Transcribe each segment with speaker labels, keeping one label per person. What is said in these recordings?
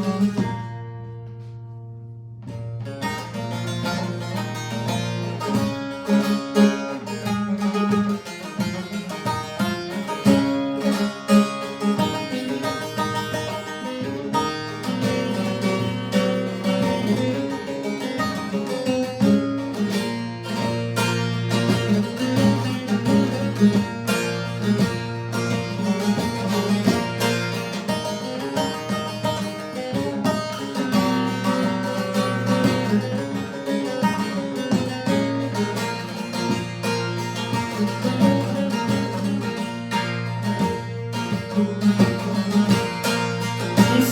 Speaker 1: Thank you.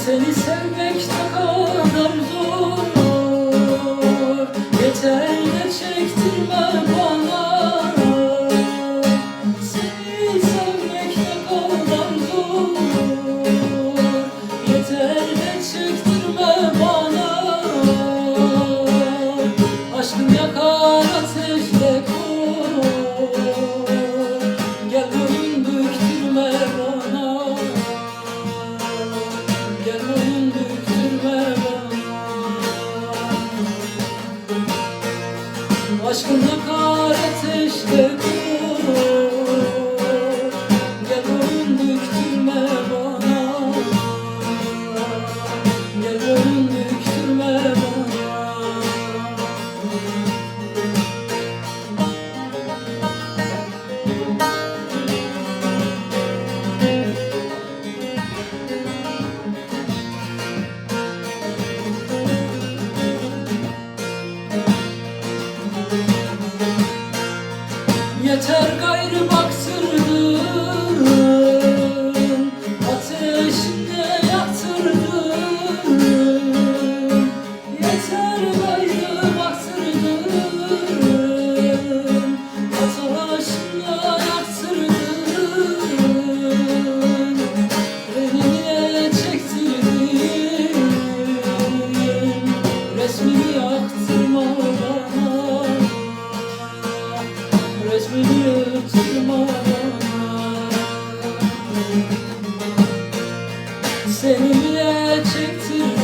Speaker 1: Seni sevmek takar Aşkına kar ateşte Yeter gayrı Seninle çektim